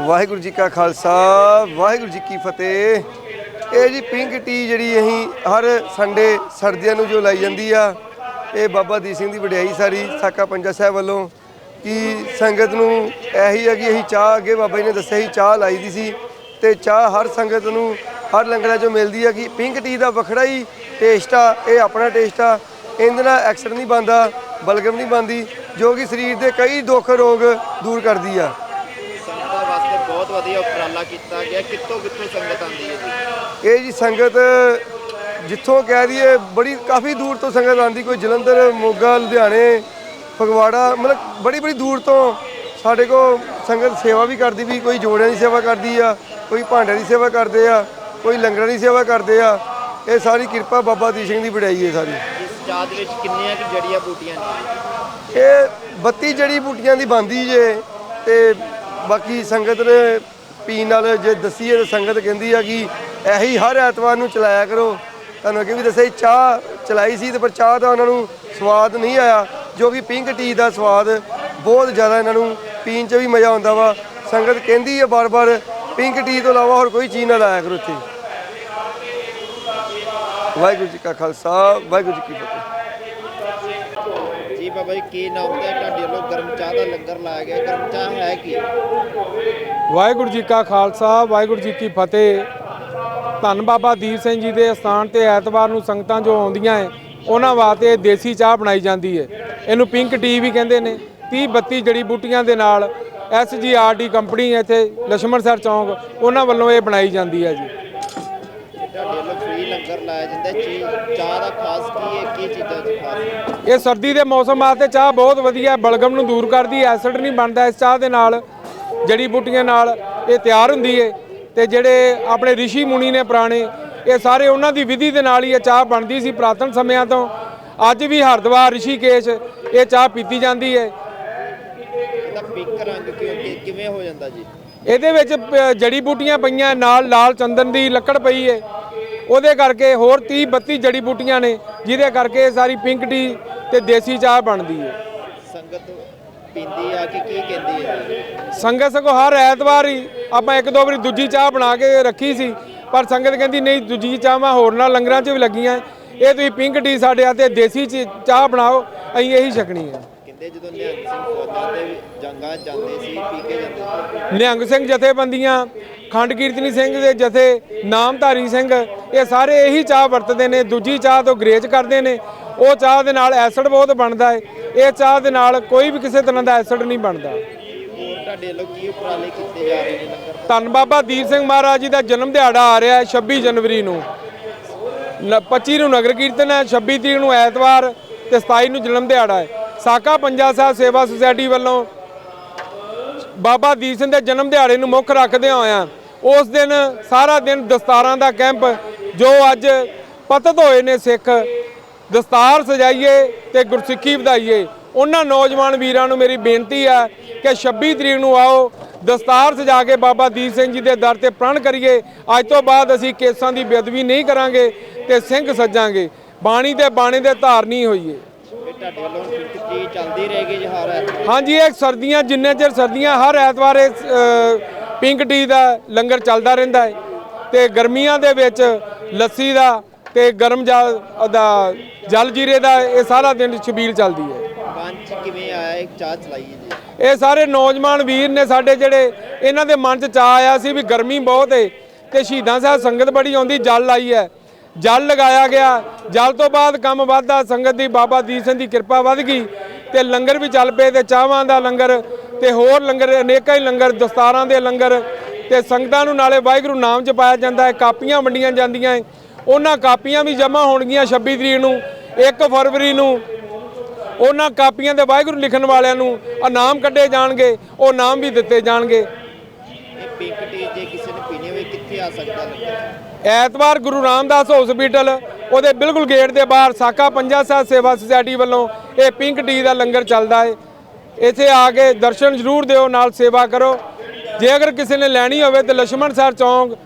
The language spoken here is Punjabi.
ਵਾਹਿਗੁਰੂ ਜੀ ਕਾ ਖਾਲਸਾ, ਵਾਹਿਗੁਰੂ ਜੀ ਕੀ ਫਤਿਹ। ਇਹ ਜੀ ਪਿੰਕ ਟੀ ਜਿਹੜੀ ਅਸੀਂ ਹਰ ਸੰਡੇ ਸਰਦੀਆਂ ਨੂੰ ਜੋ ਲਾਈ ਜਾਂਦੀ ਆ, ਇਹ ਬਾਬਾ ਦੀਪ ਸਿੰਘ ਦੀ ਵਡਿਆਈ ਸਾਰੀ, ਸਾਕਾ ਪੰਜਾ ਸਾਹਿਬ ਵੱਲੋਂ ਕਿ ਸੰਗਤ ਨੂੰ ਇਹੀ ਹੈ ਕਿ ਅਸੀਂ ਚਾਹ, ਅੱਗੇ ਬਾਬਾ ਜੀ ਨੇ ਦੱਸਿਆ ਸੀ, ਚਾਹ ਲਾਈ ਦੀ ਸੀ ਤੇ ਚਾਹ ਹਰ ਸੰਗਤ ਨੂੰ, ਹਰ ਲੰਗਰਾਂ 'ਚੋਂ ਮਿਲਦੀ ਆ ਕਿ ਪਿੰਕ ਟੀ ਦਾ ਵੱਖਰਾ ਹੀ ਟੇਸਟ ਆ, ਇਹ ਆਪਣਾ ਟੇਸਟ ਆ। ਇਹਦੇ ਨਾਲ ਐਕਸਰ ਨਹੀਂ ਬੰਦਾ ਬਲਗਮ ਨਹੀਂ ਬੰਦੀ ਜੋ ਕਿ ਸਰੀਰ ਦੇ ਕਈ ਦੁੱਖ ਰੋਗ ਦੂਰ ਕਰਦੀ ਆ। ਵਧੀਆ ਉਪਰਾਲਾ ਕੀਤਾ ਗਿਆ ਕਿੱਥੋਂ ਕਿੱਥੋਂ ਸੰਗਤ ਆਉਂਦੀ ਹੈ ਜੀ? ਇਹ ਜੀ ਸੰਗਤ ਜਿੱਥੋਂ ਕਹਿ ਦਈਏ ਬੜੀ ਕਾਫੀ ਦੂਰ ਤੋਂ ਸੰਗਤ ਆਉਂਦੀ ਕੋਈ ਜਲੰਧਰ ਮੋਗਾ ਲੁਧਿਆਣੇ ਫਗਵਾੜਾ ਮਤਲਬ ਬੜੀ ਬੜੀ ਦੂਰ ਤੋਂ ਸਾਡੇ ਕੋ ਸੰਗਤ ਸੇਵਾ ਵੀ ਕਰਦੀ ਵੀ ਕੋਈ ਜੋੜਿਆਂ ਦੀ ਸੇਵਾ ਕਰਦੀ ਆ ਕੋਈ ਭਾਂਡਿਆਂ ਦੀ ਸੇਵਾ ਕਰਦੇ ਆ ਕੋਈ ਲੰਗਰਾਂ ਦੀ ਸੇਵਾ ਕਰਦੇ ਆ ਇਹ ਸਾਰੀ ਕਿਰਪਾ ਬਾਬਾ ਦੀਪ ਸਿੰਘ ਦੀ ਵਡਿਆਈ ਹੈ ਸਾਰੀ। ਇਸ ਚਾਹ ਦੇ ਵਿੱਚ ਕਿੰਨੀਆਂ ਕਿ ਜੜੀਆਂ ਬੂਟੀਆਂ ਨੇ? ਇਹ 32 ਜੜੀ ਬੂਟੀਆਂ ਦੀ ਬੰਦੀ ਜੇ ਤੇ ਬਾਕੀ ਸੰਗਤ ਨੇ ਪੀਣ ਨਾਲ ਜੇ ਦਸੀਏ ਤਾਂ ਸੰਗਤ ਕਹਿੰਦੀ ਆ ਕਿ ਇਹੀ ਹਰ ਐਤਵਾਰ ਨੂੰ ਚਲਾਇਆ ਕਰੋ। ਤੁਹਾਨੂੰ ਅੱਗੇ ਵੀ ਦੱਸਿਆ ਸੀ, ਚਾਹ ਚਲਾਈ ਸੀ ਤੇ ਪਰ ਚਾਹ ਦਾ ਉਹਨਾਂ ਨੂੰ ਸਵਾਦ ਨਹੀਂ ਆਇਆ ਜੋ ਕਿ ਪਿੰਕ ਟੀ ਦਾ ਸਵਾਦ ਬਹੁਤ ਜ਼ਿਆਦਾ ਇਹਨਾਂ ਨੂੰ ਪੀਣ 'ਚ ਵੀ ਮਜ਼ਾ ਆਉਂਦਾ ਵਾ। ਸੰਗਤ ਕਹਿੰਦੀ ਆ ਬਾਰ-ਬਾਰ ਪਿੰਕ ਟੀ ਤੋਂ ਇਲਾਵਾ ਹੋਰ ਕੋਈ ਚੀਜ਼ ਨਾ ਲਾਇਆ ਕਰੋ ਇੱਥੇ। ਵਾਹਿਗੁਰੂ ਜੀ ਕਾ ਖਾਲਸਾ ਵਾਹਿਗੁਰੂ ਜੀ ਕੀ ਫਤਿਹ। ਜੀ ਬਾਬਾ ਜੀ ਕੀ ਨਾਮ ਤੇ ਤੁਹਾਡੇ ਵੱਲੋਂ ਦਾ ਲੰਗਰ ਲਾਇਆ ਗਿਆ ਕਰਮਚਾ ਹੈ ਕੀ? ਵਾਹਿਗੁਰੂ ਜੀ ਕਾ ਖਾਲਸਾ, ਵਾਹਿਗੁਰੂ ਜੀ ਕੀ ਫਤਿਹ। ਧੰਨ ਬਾਬਾ ਦੀਪ ਸਿੰਘ ਜੀ ਦੇ ਸਥਾਨ ਤੇ ਐਤਵਾਰ ਨੂੰ ਸੰਗਤਾਂ ਜੋ ਆਉਂਦੀਆਂ ਹੈ ਉਹਨਾਂ ਵਾਸਤੇ ਦੇਸੀ ਚਾਹ ਬਣਾਈ ਜਾਂਦੀ ਹੈ ਇਹਨੂੰ ਪਿੰਕ ਟੀ ਵੀ ਕਹਿੰਦੇ ਨੇ 30 32 ਜੜੀ ਬੂਟੀਆਂ ਦੇ ਨਾਲ S G R D company ਇੱਥੇ ਲక్ష్ਮਣ ਸਰ ਚੌਂਕ, ਉਹਨਾਂ ਵੱਲੋਂ ਇਹ ਬਣਾਈ ਜਾਂਦੀ ਹੈ ਜੀ। ਫ੍ਰੀ ਲੰਗਰ ਲਾਇਆ ਜਾਂਦਾ ਹੈ। ਚਾਹ ਦਾ ਖਾਸ ਕੀ ਹੈ ਕੀ ਚੀਜ਼ਾਂ ਚ ਖਾਸ? ਇਹ ਸਰਦੀ ਦੇ ਮੌਸਮ ਵਾਸਤੇ ਚਾਹ ਬਹੁਤ ਵਧੀਆ ਬਲਗਮ ਨੂੰ ਦੂਰ ਕਰਦੀ ਹੈ ਐਸਿਡ ਨਹੀਂ ਬਣਦਾ ਇਸ ਚਾਹ ਦੇ ਨਾਲ ਜੜੀ ਬੂਟੀਆਂ ਨਾਲ ਇਹ ਤਿਆਰ ਹੁੰਦੀ ਹੈ। ਤੇ ਜਿਹੜੇ ਆਪਣੇ ઋષਿ ਮੁਨੀ ਨੇ ਪੁਰਾਣੇ ਇਹ ਸਾਰੇ ਉਹਨਾਂ ਦੀ ਵਿਧੀ ਦੇ ਨਾਲ ਹੀ ਇਹ ਚਾਹ ਬਣਦੀ ਸੀ ਪ੍ਰਾਤਨ ਸਮਿਆਂ ਤੋਂ। ਅੱਜ ਵੀ ਹਰਿਦੁਆਰ ਰਿਸ਼ੀਕੇਸ਼ ਇਹ ਚਾਹ ਪੀਤੀ ਜਾਂਦੀ ਹੈ। ਇਹਦਾ ਪਿੰਕ ਰੰਗ ਕਿਉਂ ਕਿ- ਕਿਵੇਂ ਹੋ ਜਾਂਦਾ ਜੀ? ਇਹਦੇ ਵਿੱਚ ਜੜੀ ਬੂਟੀਆਂ ਪਈਆਂ ਨਾਲ ਲਾਲ ਚੰਦਨ ਦੀ ਲੱਕੜ ਪਈ ਹੈ। ਉਹਦੇ ਕਰਕੇ ਹੋਰ 30 32 ਜੜੀ ਬੂਟੀਆਂ ਨੇ ਜਿਹਦੇ ਕਰਕੇ ਸਾਰੀ ਪਿੰਕ ਟੀ ਤੇ ਦੇਸੀ ਚਾਹ ਬਣਦੀ ਹੈ। ਸੰਗਤ ਪੀਂਦੀ ਆ ਕਿ ਕੀ ਕਹਿੰਦੀ ਹੈ? ਸੰਗਤ ਸਗੋਂ ਹਰ ਐਤਵਾਰ ਹੀ ਆਪਾਂ ਇੱਕ ਦੋ ਵਾਰੀ ਦੂਜੀ ਚਾਹ ਬਣਾ ਕੇ ਰੱਖੀ ਸੀ ਪਰ ਸੰਗਤ ਕਹਿੰਦੀ ਨਹੀਂ ਦੂਜੀ ਚਾਹਾਂ ਹੋਰ ਨਾਲ ਲੰਗਰਾਂ 'ਚ ਵੀ ਲੱਗੀਆਂ। ਇਹ ਤੁਸੀਂ ਪਿੰਕ ਟੀ ਸਾਡੇ ਆਤੇ ਦੇਸੀ ਚ- ਚਾਹ ਬਣਾਓ ਅਸੀਂ ਇਹੀ ਛਕਣੀ ਹੈ ਜਦੋਂ ਨਿਹੰਗ ਸਿੰਘ ਫੌਜਾਂ ਤੇ ਜੰਗਾਂ 'ਚ ਜਾਂਦੇ ਸੀ ਪੀ ਕੇ ਜਾਂਦੇ ਸੀ। ਨਿਹੰਗ ਸਿੰਘ ਜਥੇਬੰਦੀਆਂ ਖੰਡ ਕੀਰਤਨੀ ਸਿੰਘ ਦੇ ਜਥੇ ਨਾਮਧਾਰੀ ਸਿੰਘ ਇਹ ਸਾਰੇ ਇਹੀ ਚਾਹ ਵਰਤਦੇ ਨੇ। ਦੂਜੀ ਚਾਹ ਤੋਂ ਗਰੇਜ ਕਰਦੇ ਨੇ। ਉਹ ਚਾਹ ਦੇ ਨਾਲ ਐਸਿਡ ਬਹੁਤ ਬਣਦਾ ਹੈ ਇਹ ਚਾਹ ਦੇ ਨਾਲ ਕੋਈ ਵੀ ਕਿਸੇ ਤਰ੍ਹਾਂ ਦਾ ਐਸਿਡ ਨਹੀਂ ਬਣਦਾ। ਹੋਰ ਤੁਹਾਡੇ ਵੱਲੋਂ ਕੀ ਉਪਰਾਲੇ ਕੀਤੇ ਜਾ ਰਹੇ ਨੇ ਲੰਗਰ? ਧੰਨ ਬਾਬਾ ਦੀਪ ਸਿੰਘ ਮਹਾਰਾਜ ਜੀ ਦਾ ਜਨਮ ਦਿਹਾੜਾ ਆ ਰਿਹਾ ਹੈ 26 ਜਨਵਰੀ ਨੂੰ। ਨ- 25 ਨੂੰ ਨਗਰ ਕੀਰਤਨ ਹੈ 26 ਤਰੀਕ ਨੂੰ ਐਤਵਾਰ ਤੇ 27 ਨੂੰ ਜਨਮ ਦਿਹਾੜਾ ਹੈ। ਸਾਕਾ ਪੰਜਾ ਸਾਹਿਬ ਸੇਵਾ ਸੁਸਾਇਟੀ ਵੱਲੋਂ ਬਾਬਾ ਦੀਪ ਸਿੰਘ ਦੇ ਜਨਮ ਦਿਹਾੜੇ ਨੂੰ ਮੁੱਖ ਰੱਖਦੇ ਹੋਇਆ ਉਸ ਦਿਨ ਸਾਰਾ ਦਿਨ ਦਸਤਾਰਾਂ ਦਾ ਕੈਂਪ ਜੋ ਅੱਜ ਪਤਤ ਹੋਏ ਨੇ ਸਿੱਖ ਦਸਤਾਰ ਸਜਾਈਏ ਤੇ ਗੁਰਸਿੱਖੀ ਵਧਾਈਏ। ਉਹਨਾਂ ਨੌਜਵਾਨ ਵੀਰਾਂ ਨੂੰ ਮੇਰੀ ਬੇਨਤੀ ਹੈ ਕਿ 26 ਤਰੀਕ ਨੂੰ ਆਓ, ਦਸਤਾਰ ਸਜਾ ਕੇ ਬਾਬਾ ਦੀਪ ਸਿੰਘ ਜੀ ਦੇ ਦਰ ਤੇ ਪ੍ਰਣ ਕਰੀਏ। ਅੱਜ ਤੋਂ ਬਾਅਦ ਅਸੀਂ ਕੇਸਾਂ ਦੀ ਬੇਅਦਬੀ ਨਹੀਂ ਕਰਾਂਗੇ ਤੇ ਸਿੰਘ ਸੱਜਾਂਗੇ। ਬਾਣੀ ਤੇ ਬਾਣੇ ਦੇ ਧਾਰਨੀ ਹੋਈਏ। ਤੁਹਾਡੇ ਵੱਲੋਂ ਪਿੰਕ ਟੀ ਚੱਲਦੀ ਰਹੇਗੀ ਜੀ ਹਰ ਐਤਵਾਰ? ਹਾਂਜੀ ਇਹ ਸਰਦੀਆਂ ਜਿੰਨੇ ਚਿਰ ਸਰਦੀਆਂ ਹਰ ਐਤਵਾਰ ਅ, ਪਿੰਕ ਟੀ ਦਾ ਲੰਗਰ ਚੱਲਦਾ ਰਹਿੰਦਾ ਹੈ। ਤੇ ਗਰਮੀਆਂ ਦੇ ਵਿੱਚ ਲੱਸੀ ਦਾ ਤੇ ਗਰਮ ਜਲ ਦਾ ਜਲ ਜੀਰੇ ਦਾ ਇਹ ਸਾਰਾ ਦਿਨ ਛਬੀਲ ਚੱਲਦੀ ਹੈ। ਮਨ 'ਚ ਕਿਵੇਂ ਆਇਆ? ਇੱਕ ਚਾਹ ਚਲਾਈਏ ਜੀ। ਇਹ ਸਾਰੇ ਨੌਜਵਾਨ ਵੀਰ ਨੇ ਸਾਡੇ ਜਿਹੜੇ ਇਹਨਾਂ ਦੇ ਮਨ 'ਚ ਚਾਹ ਆਇਆ ਸੀ ਵੀ ਗਰਮੀ ਬਹੁਤ ਏ ਤੇ ਸ਼ਹੀਦਾਂ ਸਾਹਿਬ ਸੰਗਤ ਬੜੀ ਆਉਂਦੀ ਜਲ ਆਈ ਹੈ। ਜਲ ਲਗਾਇਆ ਗਿਆ। ਜਲ ਤੋਂ ਬਾਅਦ ਕੰਮ ਵੱਧਦਾ, ਸੰਗਤ ਦੀ ਬਾਬਾ ਦੀਪ ਸਿੰਘ ਦੀ ਕਿਰਪਾ ਵੱਧ ਗਈ ਤੇ ਲੰਗਰ ਵੀ ਚੱਲ ਪਏ ਤੇ ਚਾਹਾਂ ਦਾ ਲੰਗਰ ਤੇ ਹੋਰ ਲੰਗਰ, ਅਨੇਕਾਂ ਹੀ ਲੰਗਰ, ਦਸਤਾਰਾਂ ਦੇ ਲੰਗਰ ਤੇ ਸੰਗਤਾਂ ਨੂੰ ਨਾਲੇ ਵਾਹਿਗੁਰੂ ਨਾਮ ਚ ਪਾਇਆ ਜਾਂਦਾ ਹੈ, ਕਾਪੀਆਂ ਵੰਡੀਆਂ ਜਾਂਦੀਆਂ ਹੈ। ਉਹਨਾਂ ਕਾਪੀਆਂ ਵੀ ਜਮ੍ਹਾਂ ਹੋਣਗੀਆਂ 26 ਤਰੀਕ ਨੂੰ 1 ਫਰਵਰੀ ਨੂੰ। ਉਹਨਾਂ ਕਾਪੀਆਂ ਦੇ ਵਾਹਿਗੁਰੂ ਲਿਖਣ ਵਾਲਿਆਂ ਨੂੰ ਇਨਾਮ ਕੱਢੇ ਜਾਣਗੇ, ਉਹ ਨਾਮ ਵੀ ਦਿੱਤੇ ਜਾਣਗੇ। ਇਹ ਪਿੰਕ ਟੀ ਜੇ ਕਿਸੇ ਨੇ ਪੀਣੀ ਹੋਵੇ, ਕਿੱਥੇ ਆ ਸਕਦਾ ਲੰਗਰ? ਐਤਵਾਰ ਗੁਰੂ ਰਾਮਦਾਸ ਹਸਪੀਟਲ, ਉਹਦੇ ਬਿਲਕੁਲ ਗੇਟ ਦੇ ਬਾਹਰ ਸਾਕਾ ਪੰਜਾ ਸਾਹਿਬ ਸੇਵਾ ਸੁਸਾਇਟੀ ਵੱਲੋਂ ਇਹ ਪਿੰਕ ਟੀ ਦਾ ਲੰਗਰ ਚੱਲਦਾ ਹੈ। ਇੱਥੇ ਆ ਕੇ ਦਰਸ਼ਨ ਜ਼ਰੂਰ ਦਿਓ, ਨਾਲ ਸੇਵਾ ਕਰੋ। ਜੇ ਅਗਰ ਕਿਸੇ ਨੇ ਲੈਣੀ ਹੋਵੇ ਤੇ ਲక్ష్మణ ਸਰ ਚੌਂਕ